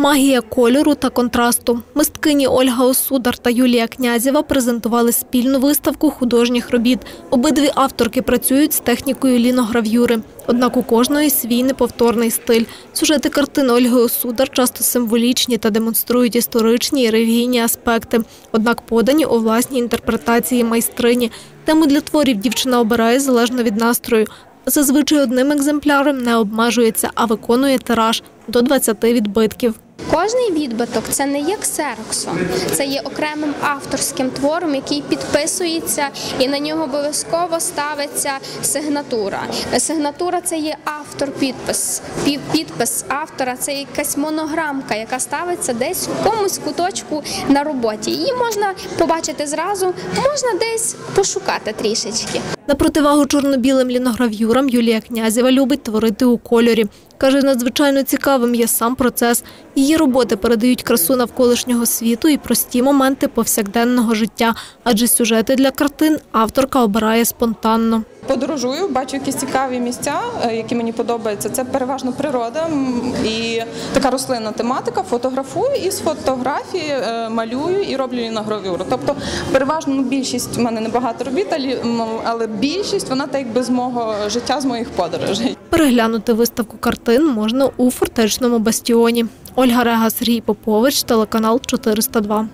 Магія кольору та контрасту. Мисткині Ольга Осудар та Юлія Князєва презентували спільну виставку художніх робіт. Обидві авторки працюють з технікою лінограв'юри. Однак у кожної свій неповторний стиль. Сюжети картин Ольги Осудар часто символічні та демонструють історичні і релігійні аспекти. Однак подані у власній інтерпретації майстрині. Тему для творів дівчина обирає залежно від настрою. Зазвичай одним екземпляром не обмежується, а виконує тираж до 20 відбитків. Кожний відбиток це не є ксероксом, це є окремим авторським твором, який підписується, і на нього обов'язково ставиться сигнатура. Сигнатура це є автор-підпис. Пі- Підпис автора це якась монограмка, яка ставиться десь в комусь куточку на роботі. Її можна побачити зразу, можна десь пошукати трішечки. На противагу чорно-білим лінограв'юрам Юлія Князєва любить творити у кольорі. Каже, надзвичайно цікавим є сам процес. Її роботи передають красу навколишнього світу і прості моменти повсякденного життя, адже сюжети для картин авторка обирає спонтанно. Подорожую, бачу якісь цікаві місця, е, які мені подобаються. Це переважно природа і така рослинна тематика. Фотографую і з фотографії е, малюю і роблю ліногравюру. Тобто, переважно ну, більшість в мене небагато робіт, але більшість вона так якби з мого життя, з моїх подорожей. Переглянути виставку картин можна у фортечному бастіоні. Ольга Рега, Сергій Попович, телеканал 402.